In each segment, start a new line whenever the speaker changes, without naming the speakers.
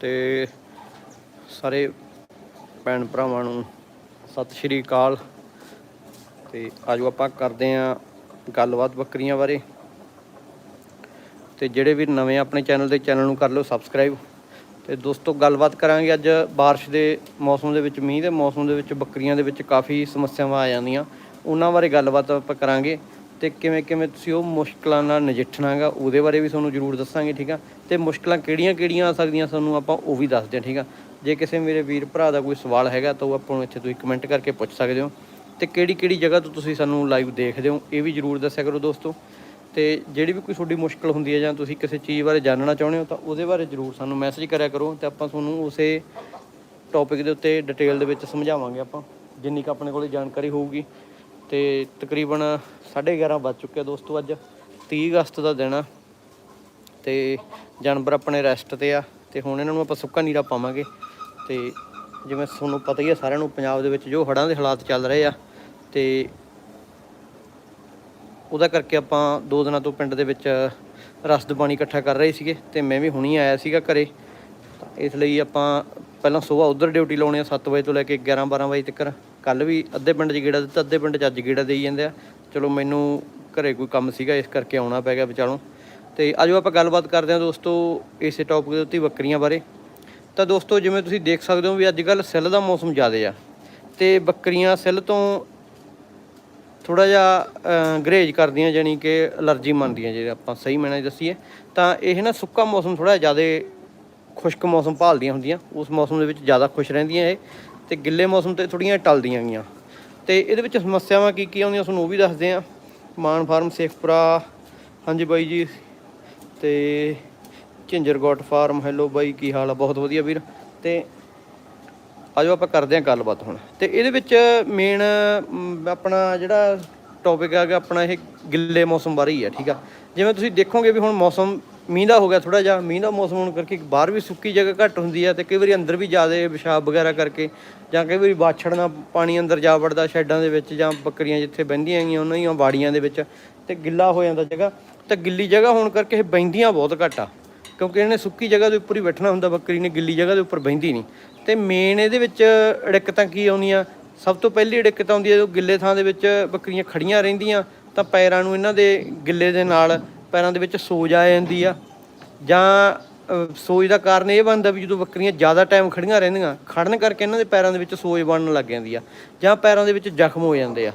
ਤੇ ਸਾਰੇ ਭੈਣ ਭਰਾਵਾਂ ਨੂੰ ਸਤਿ ਸ਼੍ਰੀ ਅਕਾਲ ਤੇ ਆਜੋ ਆਪਾਂ ਕਰਦੇ ਆਂ ਗੱਲਬਾਤ ਬੱਕਰੀਆਂ ਬਾਰੇ ਤੇ ਜਿਹੜੇ ਵੀ ਨਵੇਂ ਆਪਣੇ ਚੈਨਲ ਦੇ ਚੈਨਲ ਨੂੰ ਕਰ ਲਓ ਸਬਸਕ੍ਰਾਈਬ ਤੇ ਦੋਸਤੋ ਗੱਲਬਾਤ ਕਰਾਂਗੇ ਅੱਜ بارش ਦੇ ਮੌਸਮ ਦੇ ਵਿੱਚ ਮੀਂਹ ਦੇ ਮੌਸਮ ਦੇ ਵਿੱਚ ਬੱਕਰੀਆਂ ਦੇ ਵਿੱਚ ਕਾਫੀ ਸਮੱਸਿਆਵਾਂ ਆ ਜਾਂਦੀਆਂ ਉਹਨਾਂ ਬਾਰੇ ਗੱਲਬਾਤ ਆਪਾਂ ਕਰਾਂਗੇ ਤੇ ਕਿਵੇਂ ਕਿਵੇਂ ਤੁਸੀਂ ਉਹ ਮੁਸ਼ਕਲਾਂ ਨਾਲ ਨਜਿੱਠਣਾਗਾ ਉਹਦੇ ਬਾਰੇ ਵੀ ਤੁਹਾਨੂੰ ਜ਼ਰੂਰ ਦੱਸਾਂਗੇ, ਠੀਕ ਆ? ਤੇ ਮੁਸ਼ਕਲਾਂ ਕਿਹੜੀਆਂ ਕਿਹੜੀਆਂ ਆ ਸਕਦੀਆਂ ਸਾਨੂੰ ਆਪਾਂ ਉਹ ਵੀ ਦੱਸਦੇ ਹਾਂ ਠੀਕ ਆ? ਜੇ ਕਿਸੇ ਮੇਰੇ ਵੀਰ ਭਰਾ ਦਾ ਕੋਈ ਸਵਾਲ ਹੈਗਾ ਤਾਂ ਉਹ ਆਪਾਂ ਨੂੰ ਇੱਥੇ ਤੁਸੀਂ ਕਮੈਂਟ ਕਰਕੇ ਪੁੱਛ ਸਕਦੇ ਹੋ। ਤੇ ਕਿਹੜੀ ਕਿਹੜੀ ਜਗ੍ਹਾ ਤੋਂ ਤੁਸੀਂ ਸਾਨੂੰ ਲਾਈਵ ਦੇਖਦੇ ਹੋ, ਇਹ ਵੀ ਜ਼ਰੂਰ ਦੱਸਿਆ ਕਰੋ ਦੋਸਤੋ। ਤੇ ਜਿਹੜੀ ਵੀ ਕੋਈ ਤੁਹਾਡੀ ਮੁਸ਼ਕਲ ਹੁੰਦੀ ਹੈ ਜਾਂ ਤੁਸੀਂ ਕਿਸੇ ਚੀਜ਼ ਬਾਰੇ ਜਾਣਨਾ ਚਾਹੁੰਦੇ ਹੋ ਤਾਂ ਉਹਦੇ ਬਾਰੇ ਜ਼ਰੂਰ ਸਾਨੂੰ ਮੈਸੇਜ ਕਰਿਆ ਕਰੋ ਤੇ ਆਪਾਂ ਤੁਹਾਨੂੰ ਉਸੇ ਟੌਪਿਕ ਦੇ ਉੱਤੇ ਡਿਟੇਲ ਦੇ ਵਿੱਚ ਸਮਝਾਵਾਂਗੇ ਆਪਾਂ, ਜਿੰਨੀ ਕੁ ਆਪਣੇ ਕੋਲੇ ਜਾਣਕਾਰੀ ਹੋਊਗੀ। ਤੇ ਤਕਰੀਬਨ 11:30 ਵੱਜ ਚੁੱਕੇ ਦੋਸਤੋ ਅੱਜ। 30 ਅਗਸਤ ਦਾ ਦਿਨ ਆ ਤੇ ਜਾਨਵਰ ਆਪਣੇ ਰੈਸਟ ਤੇ ਆ ਤੇ ਹੁਣ ਇਹਨਾਂ ਨੂੰ ਆਪਾਂ ਸੁੱਕਾ ਨੀਰਾ ਪਾਵਾਂਗੇ। ਤੇ ਜਿਵੇਂ ਤੁਹਾਨੂੰ ਪਤਾ ਹੀ ਆ ਸਾਰਿਆਂ ਨੂੰ ਪੰਜਾਬ ਦੇ ਵਿੱਚ ਜੋ ਹੜ੍ਹਾਂ ਦੇ ਹਾਲਾਤ ਚੱਲ ਰਹੇ ਆ ਤੇ ਉਹਦਾ ਕਰਕੇ ਆਪਾਂ ਦੋ ਦਿਨਾਂ ਤੋਂ ਪਿੰਡ ਦੇ ਵਿੱਚ ਰਸਦ ਪਾਣੀ ਇਕੱਠਾ ਕਰ ਰਹੇ ਸੀਗੇ ਤੇ ਮੈਂ ਵੀ ਹੁਣੀ ਆਇਆ ਸੀਗਾ ਘਰੇ। ਇਸ ਲਈ ਆਪਾਂ ਪਹਿਲਾਂ ਸਵੇਰ ਉਧਰ ਡਿਊਟੀ ਲਾਉਣੀ ਆ 7 ਵਜੇ ਤੋਂ ਲੈ ਕੇ 11 12 ਵਜੇ ਤੱਕ। ਕੱਲ ਵੀ ਅੱਧੇ ਪਿੰਡ 'ਚ ਗੇੜਾ ਦਿੱਤਾ, ਅੱਧੇ ਪਿੰਡ 'ਚ ਅੱਜ ਗੇੜਾ ਦੇਈ ਜਾਂਦੇ ਆ। ਚਲੋ ਮੈਨੂੰ ਘਰੇ ਕੋਈ ਕੰਮ ਸੀਗਾ, ਇਸ ਕਰਕੇ ਆਉਣਾ ਪੈ ਗਿਆ ਵਿਚਾਲੋਂ। ਤੇ ਆਜੋ ਆਪਾਂ ਗੱਲਬਾਤ ਕਰਦੇ ਹਾਂ ਦੋਸਤੋ ਇਸੇ ਟੌਪਿਕ ਦੇ ਉੱਤੇ ਬੱਕਰੀਆਂ ਬਾਰੇ। ਤਾਂ ਦੋਸਤੋ ਜਿਵੇਂ ਤੁਸੀਂ ਦੇਖ ਸਕਦੇ ਹੋ ਵੀ ਅੱਜ ਕੱਲ ਸਿੱਲ ਦਾ ਮੌਸਮ ਜ਼ਿਆਦਾ ਆ। ਤੇ ਬੱਕਰੀਆਂ ਸਿੱਲ ਤੋਂ ਥੋੜਾ ਜਿਹਾ ਗਰੇਜ ਕਰਦੀਆਂ ਜਾਨੀ ਕਿ ਅਲਰਜੀ ਮੰਨਦੀਆਂ ਜੇ ਆਪਾਂ ਸਹੀ ਮੈਨਾਂ ਦੱਸੀਏ। ਤਾਂ ਇਹ ਨਾ ਸੁੱਕਾ ਮੌਸਮ ਥੋੜਾ ਜ਼ਿਆਦਾ ਖੁਸ਼ਕ ਮੌਸਮ ਭਾਲਦੀਆਂ ਹੁੰਦੀਆਂ, ਉਸ ਮੌਸਮ ਦੇ ਵਿੱਚ ਜ਼ਿਆਦਾ ਖੁਸ਼ ਰਹਿੰਦੀਆਂ ਇਹ, ਤੇ ਗਿੱਲੇ ਮੌਸਮ ਤੇ ਥੋੜੀਆਂ ਟਲਦੀਆਂ ਗਈਆਂ। ਤੇ ਇਹਦੇ ਵਿੱਚ ਸਮੱਸਿਆਵਾਂ ਕੀ ਕੀ ਆਉਂਦੀਆਂ ਤੁਹਾਨੂੰ ਉਹ ਵੀ ਦੱਸਦੇ ਆ ਮਾਨ ਫਾਰਮ ਸੇਖਪੁਰਾ, ਹਾਂਜੀ ਬਾਈ ਜੀ। ਤੇ ਝਿੰਜਰਗੋਟ ਫਾਰਮ, ਹੈਲੋ ਬਾਈ, ਕੀ ਹਾਲ ਆ? ਬਹੁਤ ਵਧੀਆ ਵੀਰ। ਤੇ ਆਜੋ ਆਪਾਂ ਕਰਦੇ ਹਾਂ ਗੱਲਬਾਤ ਹੁਣ। ਤੇ ਇਹਦੇ ਵਿੱਚ ਮੇਨ ਆਪਣਾ ਜਿਹੜਾ ਟੌਪਿਕ ਹੈਗਾ ਆਪਣਾ ਇਹ ਗਿੱਲੇ ਮੌਸਮ ਬਾਰੇ ਹੀ ਆ, ਠੀਕ ਆ। ਜਿਵੇਂ ਤੁਸੀਂ ਦੇਖੋਗੇ ਵੀ ਹੁਣ ਮੌਸਮ ਮੀਂਹ ਦਾ ਹੋ ਗਿਆ ਥੋੜਾ ਜਿਹਾ, ਮੀਂਹ ਦਾ ਮੌਸਮ ਹੋਣ ਕਰਕੇ ਬਾਹਰ ਵੀ ਸੁੱਕੀ ਜਗ੍ਹਾ ਘੱਟ ਹੁੰਦੀ ਆ ਤੇ ਕਈ ਵਾਰੀ ਅੰਦਰ ਵੀ ਜ਼ਿਆਦਾ ਪਿਸ਼ਾਬ ਵਗੈਰਾ ਕਰਕੇ ਜਾਂ ਕਈ ਵਾਰੀ ਬਾਛੜ ਨਾਲ ਪਾਣੀ ਅੰਦਰ ਜਾ ਵੜਦਾ ਸ਼ੈੱਡਾਂ ਦੇ ਵਿੱਚ ਜਾਂ ਬੱਕਰੀਆਂ ਜਿੱਥੇ ਬਹਿੰਦੀਆਂ ਹੈਗੀਆਂ ਉਹਨਾਂ ਦੀਆਂ ਬਾੜੀਆਂ ਦੇ ਵਿੱਚ ਤੇ ਗਿੱਲਾ ਹੋ ਜਾਂਦਾ ਜਗ੍ਹਾ, ਤਾਂ ਗਿੱਲੀ ਜਗ੍ਹਾ ਹੋਣ ਕਰਕੇ ਇਹ ਬੈਂਦੀਆਂ ਬਹੁਤ ਘੱਟ ਆ। ਕਿਉਂਕਿ ਇਹਨੇ ਸੁੱਕੀ ਜਗ੍ਹਾ ਦੇ ਉੱਪਰ ਹੀ ਬੈਠਣਾ ਹੁੰਦਾ, ਬੱਕਰੀ ਨੇ ਗਿੱਲੀ ਜਗ੍ਹਾ ਦੇ ਉੱਪਰ ਬਹਿੰਦੀ ਨਹੀਂ। ਤੇ ਮੇਨ ਇਹਦੇ ਵਿੱਚ ਦਿੱਕਤਾਂ ਕੀ ਆਉਂਦੀਆਂ? ਸਭ ਤੋਂ ਪਹਿਲੀ ਦਿੱਕਤ ਆਉਂਦੀ ਹੈ ਜਦੋਂ ਗਿੱਲੇ ਥਾਂ ਦੇ ਵਿੱਚ ਬੱਕਰੀਆਂ ਖੜੀਆਂ ਰਹਿੰਦੀਆਂ ਤਾਂ ਪੈਰਾਂ ਨੂੰ ਇਹਨਾਂ ਦੇ ਗਿੱਲੇ ਦੇ ਨਾਲ ਪੈਰਾਂ ਦੇ ਵਿੱਚ ਸੋਜ ਆ ਜਾਂਦੀ ਆ। ਜਾਂ ਸੋਜ ਦਾ ਕਾਰਨ ਇਹ ਬਣਦਾ ਵੀ ਜਦੋਂ ਬੱਕਰੀਆਂ ਜ਼ਿਆਦਾ ਟਾਈਮ ਖੜੀਆਂ ਰਹਿੰਦੀਆਂ, ਖੜਨ ਕਰਕੇ ਇਹਨਾਂ ਦੇ ਪੈਰਾਂ ਦੇ ਵਿੱਚ ਸੋਜ ਬਣਨ ਲੱਗ ਜਾਂਦੀ ਆ। ਜਾਂ ਪੈਰਾਂ ਦੇ ਵਿੱਚ ਜ਼ਖਮ ਹੋ ਜਾਂਦੇ ਆ।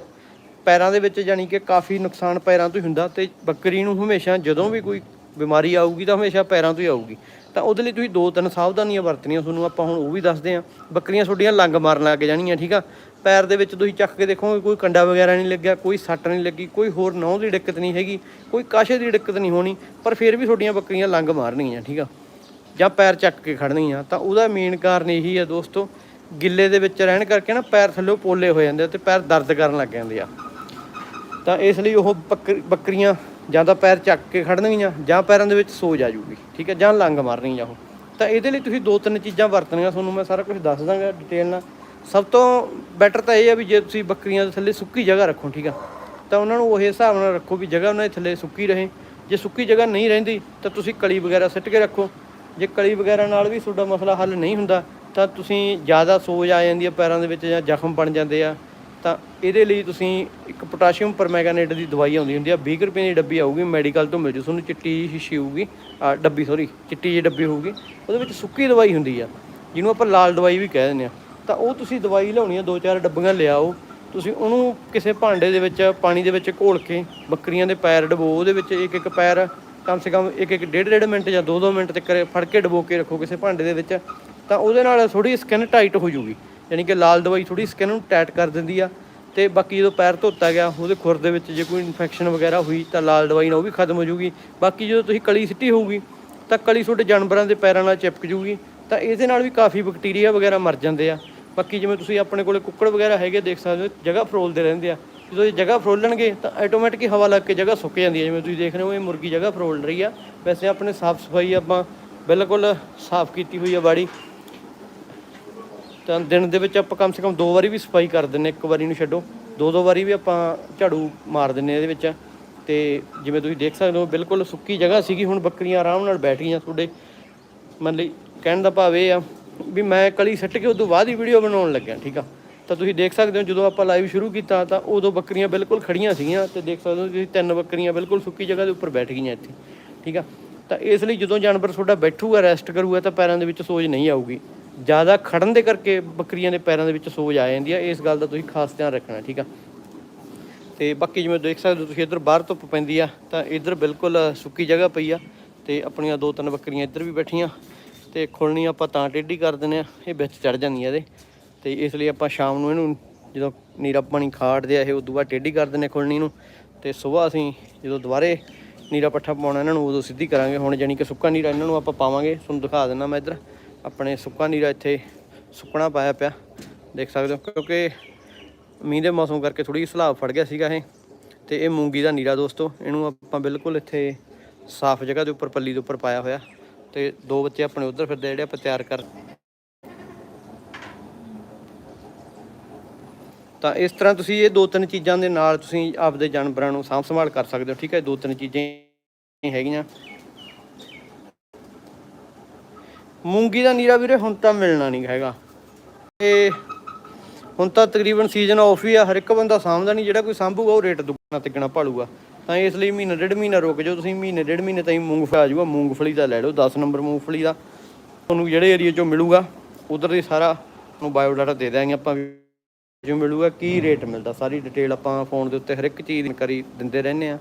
ਪੈਰਾਂ ਦੇ ਵਿੱਚ ਯਾਨੀ ਕਿ ਕਾਫੀ ਨੁਕਸਾਨ ਪੈਰਾਂ ਤੋਂ ਹੀ ਹੁੰਦਾ ਤੇ ਬੱਕਰੀ ਨੂੰ ਹਮੇਸ਼ਾ ਜਦੋਂ ਵੀ ਕੋਈ ਬਿਮਾਰੀ ਆਊਗੀ ਤਾਂ ਹਮੇਸ਼ਾ ਪੈਰਾਂ ਤੋਂ ਹੀ ਆਊਗੀ। ਤਾਂ ਉਹਦੇ ਲਈ ਤੁਸੀਂ ਦੋ ਤਿੰਨ ਸਾਵਧਾਨੀਆਂ ਵਰਤਣੀਆਂ, ਤੁਹਾਨੂੰ ਆਪਾਂ ਹੁਣ ਉਹ ਵੀ ਦੱਸਦੇ ਹਾਂ। ਬੱਕਰੀਆਂ ਤੁਹਾਡੀਆਂ ਲੰਗ ਮਾਰਨ ਲੱਗ ਜਾਣੀਆਂ, ਠੀਕ ਆ? ਪੈਰ ਦੇ ਵਿੱਚ ਤੁਸੀਂ ਚੱਕ ਕੇ ਦੇਖੋਗੇ ਕੋਈ ਕੰਡਾ ਵਗੈਰਾ ਨਹੀਂ ਲੱਗਿਆ, ਕੋਈ ਸੱਟ ਨਹੀਂ ਲੱਗੀ, ਕੋਈ ਹੋਰ ਨਹੁੰ ਦੀ ਦਿੱਕਤ ਨਹੀਂ ਹੈਗੀ, ਕੋਈ ਕਾਸ਼ੇ ਦੀ ਦਿੱਕਤ ਨਹੀਂ ਹੋਣੀ, ਪਰ ਫਿਰ ਵੀ ਤੁਹਾਡੀਆਂ ਬੱਕਰੀਆਂ ਲੰਗ ਮਾਰਨਗੀਆਂ ਠੀਕ ਆ? ਜਾਂ ਪੈਰ ਚੱਕ ਕੇ ਖੜਨਗੀਆਂ ਤਾਂ ਉਹਦਾ ਮੇਨ ਕਾਰਨ ਇਹੀ ਆ ਦੋਸਤੋ, ਗਿੱਲੇ ਦੇ ਵਿੱਚ ਰਹਿਣ ਕਰਕੇ ਨਾ ਪੈਰ ਥੱਲੇ ਪੋਲੇ ਹੋ ਜਾਂਦੇ ਆ ਤੇ ਪੈਰ ਦਰਦ ਕਰਨ ਲੱਗ ਜਾਂਦੇ ਆ। ਤਾਂ ਇਸ ਲਈ ਉਹ ਬੱਕਰ- ਬੱਕਰੀਆਂ ਜਾਂ ਤਾਂ ਪੈਰ ਚੱਕ ਕੇ ਖੜਨਗੀਆਂ ਜਾਂ ਪੈਰਾਂ ਦੇ ਵਿੱਚ ਸੋਜ ਆ ਜੂਗੀ ਠੀਕ ਹੈ ਜਾਂ ਲੰਗ ਮਾਰਨਗੀਆਂ ਉਹ। ਤਾਂ ਇਹਦੇ ਲਈ ਤੁਸੀਂ ਦੋ ਤਿੰਨ ਚੀਜ਼ਾਂ ਵਰਤਣੀਆਂ, ਤੁਹਾਨੂੰ ਮੈਂ ਸਾਰਾ ਕੁਝ ਦੱਸ ਦਾਂਗਾ ਡਿਟੇਲ ਨਾਲ। ਸਭ ਤੋਂ ਬੈਟਰ ਤਾਂ ਇਹ ਆ ਵੀ ਜੇ ਤੁਸੀਂ ਬੱਕਰੀਆਂ ਦੇ ਥੱਲੇ ਸੁੱਕੀ ਜਗ੍ਹਾ ਰੱਖੋ, ਠੀਕ ਆ? ਤਾਂ ਉਹਨਾਂ ਨੂੰ ਉਹ ਹਿਸਾਬ ਨਾਲ ਰੱਖੋ ਵੀ ਜਗ੍ਹਾ ਉਹਨਾਂ ਦੇ ਥੱਲੇ ਸੁੱਕੀ ਰਹੇ। ਜੇ ਸੁੱਕੀ ਜਗ੍ਹਾ ਨਹੀਂ ਰਹਿੰਦੀ, ਤਾਂ ਤੁਸੀਂ ਕਲੀ ਵਗੈਰਾ ਸਿੱਟ ਕੇ ਰੱਖੋ। ਜੇ ਕਲੀ ਵਗੈਰਾ ਨਾਲ ਵੀ ਤੁਹਾਡਾ ਮਸਲਾ ਹੱਲ ਨਹੀਂ ਹੁੰਦਾ, ਤਾਂ ਤੁਸੀਂ ਜ਼ਿਆਦਾ ਸੋਜ ਆ ਜਾਂਦੀ ਹੈ ਪੈਰਾਂ ਦੇ ਵਿੱਚ ਜਾਂ ਜ਼ਖਮ ਬਣ ਜਾਂਦੇ ਆ। ਤਾਂ ਇਹਦੇ ਲਈ ਤੁਸੀਂ ਇੱਕ ਪੋਟਾਸ਼ੀਅਮ ਪਰਮੈਂਗਨੇਟ ਦੀ ਦਵਾਈ ਆਉਂਦੀ ਹੁੰਦੀ ਆ 20 ਰੁਪਏ ਦੀ ਡੱਬੀ ਆਊਗੀ ਮੈਡੀਕਲ ਤੋਂ ਮਿਲ ਜੂ ਤੁਹਾਨੂੰ ਚਿੱਟੀ ਜਿਹੀ ਸ਼ੀਸ਼ੀ ਹੋਊਗੀ ਡੱਬੀ ਸੌਰੀ ਚਿੱਟੀ ਜਿਹੀ ਡੱਬੀ ਹੋਊਗੀ। ਉਹਦੇ ਵਿੱਚ ਸੁੱਕੀ ਦਵਾਈ ਹੁੰਦੀ ਆ, ਜਿਹਨੂੰ ਆਪਾਂ ਲਾਲ ਦਵਾਈ ਵੀ ਕਹਿ ਦਿੰਦੇ ਆ। ਤਾਂ ਉਹ ਤੁਸੀਂ ਦਵਾਈ ਲਿਆਉਣੀ ਆ, ਦੋ ਚਾਰ ਡੱਬੀਆਂ ਲਿਆਓ। ਤੁਸੀਂ ਉਹਨੂੰ ਕਿਸੇ ਭਾਂਡੇ ਦੇ ਵਿੱਚ, ਪਾਣੀ ਦੇ ਵਿੱਚ ਘੋਲ ਕੇ, ਬੱਕਰੀਆਂ ਦੇ ਪੈਰ ਡਬੋ, ਉਹਦੇ ਵਿੱਚ ਇੱਕ ਇੱਕ ਪੈਰ, ਕਮ ਸੇ ਕਮ ਇੱਕ ਇੱਕ ਡੇਢ ਡੇਢ ਮਿੰਟ ਜਾਂ 2-2 ਮਿੰਟ ਤੱਕ ਫੜ ਕੇ ਡਬੋ ਕੇ ਰੱਖੋ ਕਿਸੇ ਭਾਂਡੇ ਦੇ ਵਿੱਚ, ਤਾਂ ਉਹਦੇ ਨਾਲ ਥੋੜੀ ਸਕਿਨ ਟਾਈਟ ਹੋ ਜੂਗੀ। ਯਾਨੀ ਕਿ ਲਾਲ ਦਵਾਈ ਥੋੜੀ ਸਕਿਨ ਨੂੰ ਟਾਈਟ ਕਰ ਦਿੰਦੀ ਆ। ਤੇ ਬਾਕੀ ਜਦੋਂ ਪੈਰ ਧੋਤਾ ਗਿਆ, ਉਹਦੇ ਖੁਰ ਦੇ ਵਿੱਚ ਜੇ ਕੋਈ ਇਨਫੈਕਸ਼ਨ ਵਗੈਰਾ ਹੋਈ, ਤਾਂ ਲਾਲ ਦਵਾਈ ਨਾਲ ਉਹ ਵੀ ਖਤਮ ਹੋ ਜੂਗੀ। ਬਾਕੀ ਜਦੋਂ ਤੁਸੀਂ ਕਲੀ ਸਿੱਟੀ ਹੋਊਗੀ, ਤਾਂ ਕਲੀ ਤੁਹਾਡੇ ਜਾਨਵਰਾਂ ਦੇ ਪੈਰਾਂ ਨਾਲ ਚਿਪਕ ਜੂਗੀ। ਤਾਂ ਇਹਦੇ ਨਾਲ ਵੀ ਕਾਫੀ ਬੈਕਟੀਰੀਆ ਵਗੈਰਾ ਮਰ ਜਾਂਦੇ ਆ। ਬਾਕੀ ਜਿਵੇਂ ਤੁਸੀਂ ਆਪਣੇ ਕੋਲੇ ਕੁੱਕੜ ਵਗੈਰਾ ਹੈਗੇ ਦੇਖ ਸਕਦੇ ਹੋ, ਜਗ੍ਹਾ ਫਰੋਲਦੇ ਰਹਿੰਦੇ ਆ। ਜਦੋਂ ਇਹ ਜਗ੍ਹਾ ਫਰੋਲਣਗੇ ਤਾਂ ਆਟੋਮੈਟਿਕ ਹਵਾ ਲੱਗ ਕੇ ਜਗ੍ਹਾ ਸੁੱਕ ਜਾਂਦੀ ਹੈ ਜਿਵੇਂ ਤੁਸੀਂ ਦੇਖ ਰਹੇ ਹੋ, ਇਹ ਮੁਰਗੀ ਜਗ੍ਹਾ ਫਰੋਲ ਰਹੀ ਆ। ਵੈਸੇ ਆਪਣੇ ਸਾਫ਼ ਸਫ਼ਾਈ ਆਪਾਂ ਬਿਲਕੁਲ ਸਾਫ਼ ਕੀਤੀ ਹੋਈ ਆ ਬਾੜੀ। ਤਾਂ ਦਿਨ ਦੇ ਵਿੱਚ ਆਪਾਂ ਕਮ ਸੇ ਕਮ ਦੋ ਵਾਰੀ ਵੀ ਸਫ਼ਾਈ ਕਰ ਦਿੰਨੇ ਇੱਕ ਵਾਰੀ ਨੂੰ ਛੱਡੋ। ਦੋ ਦੋ ਵਾਰੀ ਵੀ ਆਪਾਂ ਝਾੜੂ ਮਾਰ ਦਿੰਨੇ ਇਹਦੇ ਵਿੱਚ। ਤੇ ਜਿਵੇਂ ਤੁਸੀਂ ਦੇਖ ਸਕਦੇ ਹੋ, ਬਿਲਕੁਲ ਸੁੱਕੀ ਜਗ੍ਹਾ ਸੀਗੀ, ਹੁਣ ਬੱਕਰੀਆਂ ਆਰਾਮ ਨਾਲ ਬੈਠ ਗਈਆਂ ਤੁਹਾਡੇ। ਮੰਨ ਲਈ ਕਹਿਣ ਦਾ ਭਾਵ ਇਹ ਆ ਵੀ ਮੈਂ ਕਲੀ ਸੱਟ ਕੇ ਉਦੋਂ ਬਾਅਦ ਹੀ ਵੀਡੀਓ ਬਣਾਉਣ ਲੱਗਿਆ, ਠੀਕ ਆ? ਤਾਂ ਤੁਸੀਂ ਦੇਖ ਸਕਦੇ ਹੋ ਜਦੋਂ ਆਪਾਂ ਲਾਈਵ ਸ਼ੁਰੂ ਕੀਤਾ ਤਾਂ ਉਦੋਂ ਬੱਕਰੀਆਂ ਬਿਲਕੁਲ ਖੜੀਆਂ ਸੀਗੀਆਂ ਤੇ ਦੇਖ ਸਕਦੇ ਹੋ ਤੁਸੀਂ ਤਿੰਨ ਬੱਕਰੀਆਂ ਬਿਲਕੁਲ ਸੁੱਕੀ ਜਗ੍ਹਾ ਦੇ ਉੱਪਰ ਬੈਠ ਗਈਆਂ ਇੱਥੇ, ਠੀਕ ਆ? ਤਾਂ ਇਸ ਲਈ ਜਦੋਂ ਜਾਨਵਰ ਤੁਹਾਡਾ ਬੈਠੂਗਾ ਰੈਸਟ ਕਰੂਗਾ ਤਾਂ ਪੈਰਾਂ ਦੇ ਵਿੱਚ ਸੋਜ ਨਹੀਂ ਆਊਗੀ। ਜ਼ਿਆਦਾ ਖੜਨ ਦੇ ਕਰਕੇ ਬੱਕਰੀਆਂ ਦੇ ਪੈਰਾਂ ਦੇ ਵਿੱਚ ਸੋਜ ਆ ਜਾਂਦੀ ਆ, ਇਸ ਗੱਲ ਦਾ ਤੁਸੀਂ ਖਾਸ ਧਿਆਨ ਰੱਖਣਾ, ਠੀਕ ਆ? ਤੇ ਬਾਕੀ ਜਿਵੇਂ ਦੇਖ ਸਕਦੇ ਹੋ ਤੁਸੀਂ ਇੱਧਰ ਬਾਹਰ ਧੁੱਪ ਪੈਂਦੀ ਆ, ਤਾਂ ਇੱਧਰ ਬਿਲਕੁਲ ਸੁੱਕੀ ਜਗ੍ਹਾ ਪਈ ਆ ਤੇ ਆਪਣੀਆਂ ਦੋ ਤਿੰਨ ਬੱਕਰੀਆਂ ਇੱਧਰ ਵੀ ਬੈਠੀਆਂ। ਤੇ ਖੁੱਲਣੀ ਆਪਾਂ ਤਾਂ ਟੇਢੀ ਕਰ ਦਿੰਦੇ ਆ ਇਹ ਵਿੱਚ ਚੜ ਜਾਂਦੀਆਂ ਇਹਦੇ। ਤੇ ਇਸ ਲਈ ਆਪਾਂ ਸ਼ਾਮ ਨੂੰ ਇਹਨੂੰ ਜਦੋਂ ਨੀਰਾ ਪਾਣੀ ਖਾੜਦੇ ਆ, ਇਹ ਉਦੋਂ ਬਾਅਦ ਟੇਢੀ ਕਰ ਦਿੰਦੇ ਆ ਖੁੱਲਣੀ ਨੂੰ। ਤੇ ਸਵੇਰ ਅਸੀਂ ਜਦੋਂ ਦੁਬਾਰੇ ਨੀਰਾ ਪੱਠਾ ਪਾਉਣਾ ਇਹਨਾਂ ਨੂੰ, ਉਦੋਂ ਸਿੱਧੀ ਕਰਾਂਗੇ। ਹੁਣ ਜਾਨੀ ਕਿ ਸੁੱਕਾ ਨੀਰਾ ਇਹਨਾਂ ਨੂੰ ਆਪਾਂ ਪਾਵਾਂਗੇ, ਤੁਹਾਨੂੰ ਦਿਖਾ ਦਿੰਦਾ ਮੈਂ ਇੱਧਰ। ਆਪਣੇ ਸੁੱਕਾ ਨੀਰਾ ਇੱਥੇ ਸੁੱਕਣਾ ਪਾਇਆ ਪਿਆ। ਦੇਖ ਸਕਦੇ ਹੋ, ਕਿਉਂਕਿ ਮੀਂਹ ਦੇ ਮੌਸਮ ਕਰਕੇ ਥੋੜੀ ਸਲਾਬ ਫੜ ਗਿਆ ਸੀਗਾ ਇਹ। ਤੇ ਇਹ ਮੂੰਗੀ ਦਾ ਨੀਰਾ ਦੋਸਤੋ, ਇਹਨੂੰ ਆਪਾਂ ਬਿਲਕੁਲ ਇੱਥੇ ਸਾਫ਼ ਜਗ੍ਹਾ ਦੇ ਉੱਪਰ, ਪੱਲੀ ਦੇ ਉੱਪਰ ਪਾਇਆ ਹੋਇਆ। ਤੇ ਦੋ ਬੱਚੇ ਆਪਣੇ ਉਧਰ ਫਿਰਦੇ ਜਿਹੜੇ ਆਪਾਂ ਤਿਆਰ ਕਰ ਤਾਂ ਇਸ ਤਰ੍ਹਾਂ ਤੁਸੀਂ ਇਹ ਦੋ ਤਿੰਨ ਚੀਜ਼ਾਂ ਦੇ ਨਾਲ ਤੁਸੀਂ ਆਪਦੇ ਜਾਨਵਰਾਂ ਨੂੰ ਸਾਂਭ ਸੰਭਾਲ ਕਰ ਸਕਦੇ ਹੋ, ਠੀਕ ਹੈ? ਦੋ ਤਿੰਨ ਚੀਜ਼ਾਂ ਹੈਗੀਆਂ। ਮੂੰਗੀ ਦਾ ਨੀਰਾ ਵੀਰੇ ਹੁਣ ਤਾਂ ਮਿਲਣਾ ਨਹੀਂ ਹੈਗਾ। ਤੇ ਹੁਣ ਤਾਂ ਤਕਰੀਬਨ ਸੀਜ਼ਨ ਆਫ ਹੀ ਆ, ਹਰ ਇੱਕ ਬੰਦਾ ਸਾਂਭਦਾ ਨਹੀਂ, ਜਿਹੜਾ ਕੋਈ ਸਾਂਭੂਗਾ ਉਹ ਰੇਟ ਦੁੱਗਣਾ ਤਿੱਗਣਾ ਭਾਲੂਗਾ। ਤਾਂ ਇਸ ਲਈ ਮਹੀਨਾ ਡੇਢ ਮਹੀਨਾ ਰੁਕ ਜਾਓ, ਤੁਸੀਂ ਮਹੀਨੇ ਡੇਢ ਮਹੀਨੇ ਤਾਈਂ ਮੂੰਗਫਲੀ ਆ ਜਾਊਗਾ, ਮੂੰਗਫਲੀ ਦਾ ਲੈ ਲਓ 10 ਨੰਬਰ ਮੂੰਗਫਲੀ ਦਾ। ਤੁਹਾਨੂੰ ਜਿਹੜੇ ਏਰੀਆ ਚੋਂ ਮਿਲੂਗਾ, ਉਧਰ ਦੀ ਸਾਰਾ ਨੂੰ ਬਾਇਓਡਾਟਾ ਦੇ ਦਿਆਂਗੇ ਆਪਾਂ ਵੀ। ਜੋ ਮਿਲੂਗਾ, ਕੀ ਰੇਟ ਮਿਲਦਾ, ਸਾਰੀ ਡਿਟੇਲ ਆਪਾਂ ਫੋਨ ਦੇ ਉੱਤੇ ਹਰ ਇੱਕ ਚੀਜ਼ ਕਰੀ ਦਿੰਦੇ ਰਹਿੰਦੇ ਆ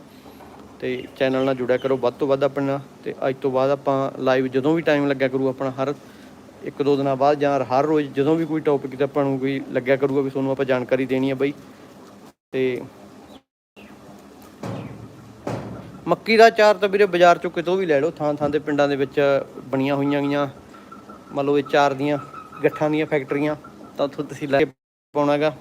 ਤੇ ਚੈਨਲ ਨਾਲ ਜੁੜਿਆ ਕਰੋ, ਵੱਧ ਤੋਂ ਵੱਧ ਆਪਣੇ ਨਾਲ ਤੇ ਅੱਜ ਤੋਂ ਬਾਅਦ ਆਪਾਂ ਲਾਈਵ ਜਦੋਂ ਵੀ ਟਾਈਮ ਲੱਗਿਆ ਕਰੂ, ਆਪਣਾ ਹਰ ਇੱਕ ਦੋ ਦਿਨਾਂ ਬਾਅਦ ਜਾਂ ਹਰ ਰੋਜ਼ ਜਦੋਂ ਵੀ ਕੋਈ ਟੌਪਿਕ ਤੇ ਆਪਾਂ ਨੂੰ ਕੋਈ ਲੱਗਿਆ ਕਰੂਗਾ, ਵੀ ਤੁਹਾਨੂੰ ਆਪਾਂ ਜਾਣਕਾਰੀ ਦੇਣੀ ਹੈ ਬਈ। ਤੇ ਮੱਕੀ ਦਾ ਚਾਰ ਤਾਂ ਵੀਰੇ ਬਾਜ਼ਾਰ ਚੋਂ ਕਿਤੋਂ ਵੀ ਲੈ ਲਓ, ਥਾਂ ਥਾਂ ਦੇ ਪਿੰਡਾਂ ਦੇ ਵਿੱਚ ਬਣੀਆਂ ਹੋਈਆਂ ਗੀਆਂ ਮੰਨ ਲਓ ਇਹ ਚਾਰ ਦੀਆਂ, ਗੱਠਾਂ ਦੀਆਂ ਫੈਕਟਰੀਆਂ, ਤਾਂ ਉੱਥੋਂ ਤੁਸੀਂ ਲੈ ਕੇ ਪਾਉਣਾਗਾ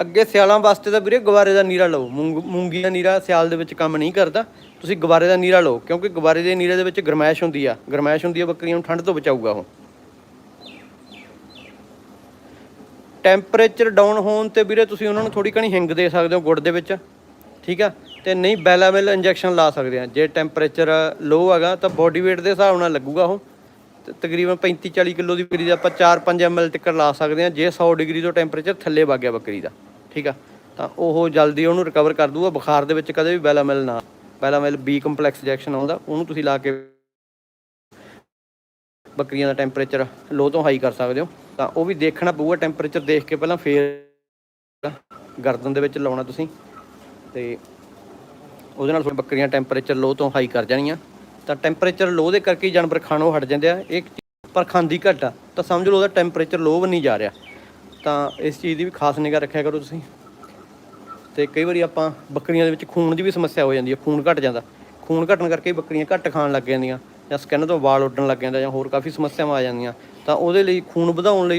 ਅੱਗੇ ਸਿਆਲਾਂ ਵਾਸਤੇ ਤਾਂ ਵੀਰੇ ਗਵਾਰੇ ਦਾ ਨੀਰਾ ਲਓ, ਮੂੰਗ ਮੂੰਗੀ ਦਾ ਨੀਰਾ ਸਿਆਲ ਦੇ ਵਿੱਚ ਕੰਮ ਨਹੀਂ ਕਰਦਾ। ਤੁਸੀਂ ਗਵਾਰੇ ਦਾ ਨੀਰਾ ਲਓ, ਕਿਉਂਕਿ ਗਵਾਰੇ ਦੇ ਨੀਰੇ ਦੇ ਵਿੱਚ ਗਰਮੈਸ਼ ਹੁੰਦੀ ਆ। ਗਰਮੈਸ਼ ਹੁੰਦੀ ਆ, ਬੱਕਰੀਆਂ ਨੂੰ ਠੰਡ ਤੋਂ ਬਚਾਊਗਾ ਉਹ। ਟੈਂਪਰੇਚਰ ਡਾਊਨ ਹੋਣ ਤੇ ਵੀਰੇ ਤੁਸੀਂ ਉਹਨਾਂ ਨੂੰ ਥੋੜੀ ਕਣੀ ਹਿੰਗ ਦੇ ਸਕਦੇ ਹੋ ਗੁੜ ਦੇ ਵਿੱਚ। ਠੀਕ ਆ? ਤੇ ਨਹੀਂ ਬੈਲਾਮਿਲ ਇੰਜੈਕਸ਼ਨ ਲਾ ਸਕਦੇ ਆ। ਜੇ ਟੈਂਪਰੇਚਰ ਲੋ ਹੈਗਾ ਤਾਂ ਬੋਡੀ weight ਦੇ ਹਿਸਾਬ ਨਾਲ ਲੱਗੂਗਾ ਉਹ। ਤੇ ਤਕਰੀਬਨ 35 40 ਕਿਲੋ ਦੀ ਬੱਕਰੀ ਦਾ ਆਪਾਂ 4-5 ml ਤੱਕ ਲਾ ਸਕਦੇ ਆ। ਜੇ 100 ਡਿਗਰੀ ਤੋਂ ਟੈਂਪਰੇਚਰ ਥੱਲੇ ਵਗ ਗਿਆ ਬੱਕਰੀ ਦਾ। ਠੀਕ ਆ? ਤਾਂ ਉਹ ਜਲਦੀ ਉਹਨੂੰ ਰਿਕਵਰ ਕਰ ਦੂਗਾ ਬੁਖਾਰ ਦੇ ਵਿੱਚ ਕਦੇ ਵੀ ਬੈਲਾਮਿਲ ਨਾ ਬੈਲਾਮਿਲ ਬੀ ਕੰਪਲੈਕਸ ਇੰਜੈਕਸ਼ਨ ਆਉਂਦਾ। ਉਹਨੂੰ ਤੁਸੀਂ ਲਾ ਕੇ ਬੱਕਰੀਆਂ ਦਾ ਟੈਂਪਰੇਚਰ ਲੋ ਤੋਂ ਹਾਈ ਕਰ ਸਕਦੇ ਹੋ। ਤਾਂ ਉਹ ਵੀ ਦੇਖਣਾ ਪਊਗਾ। ਟੈਂਪਰੇਚਰ ਦੇਖ ਕੇ ਪਹਿਲਾਂ ਫੇਰ ਗਰਦਨ ਦੇ ਵਿੱਚ ਲਾਉਣਾ ਤੁਸੀਂ। ਤੇ ਉਹਦੇ ਨਾਲ ਤੁਹਾਡੀ ਬੱਕਰੀਆਂ ਟੈਂਪਰੇਚਰ ਲੋ ਤੋਂ ਹਾਈ ਕਰ ਜਾਣੀਆਂ। ਤਾਂ ਟੈਂਪਰੇਚਰ ਲੋ ਦੇ ਕਰਕੇ ਜਾਨਵਰ ਖਾਣੋਂ ਹਟ ਜਾਂਦੇ ਆ। ਇੱਕ ਪਰ ਖਾਂਦੀ ਘੱਟ ਆ। ਤਾਂ ਸਮਝ ਲਓ ਉਹਦਾ ਟੈਂਪਰੇਚਰ ਲੋ ਵੀ ਨਹੀਂ ਜਾ ਰਿਹਾ। ਤਾਂ ਇਸ ਚੀਜ਼ ਦੀ ਵੀ ਖਾਸ ਨਿਗਾਹ ਰੱਖਿਆ ਕਰੋ ਤੁਸੀਂ। ਤੇ ਕਈ ਵਾਰੀ ਆਪਾਂ ਬੱਕਰੀਆਂ ਦੇ ਵਿੱਚ ਖੂਨ ਦੀ ਵੀ ਸਮੱਸਿਆ ਹੋ ਜਾਂਦੀ ਹੈ ਖੂਨ ਘਟ ਜਾਂਦਾ। ਖੂਨ ਘਟਣ ਕਰਕੇ ਬੱਕਰੀਆਂ ਘੱਟ ਖਾਣ ਲੱਗ ਜਾਂਦੀਆਂ ਜਾਂ ਸਕਿਨ ਤੋਂ ਵਾਲ ਉੱਡਣ ਲੱਗ ਜਾਂਦਾ ਜਾਂ ਹੋਰ ਕਾਫੀ ਸਮੱਸਿਆਵਾਂ ਆ ਜਾਂਦੀਆਂ। ਤਾਂ ਉਹਦੇ ਲਈ ਖੂਨ ਵਧਾਉਣ ਲਈ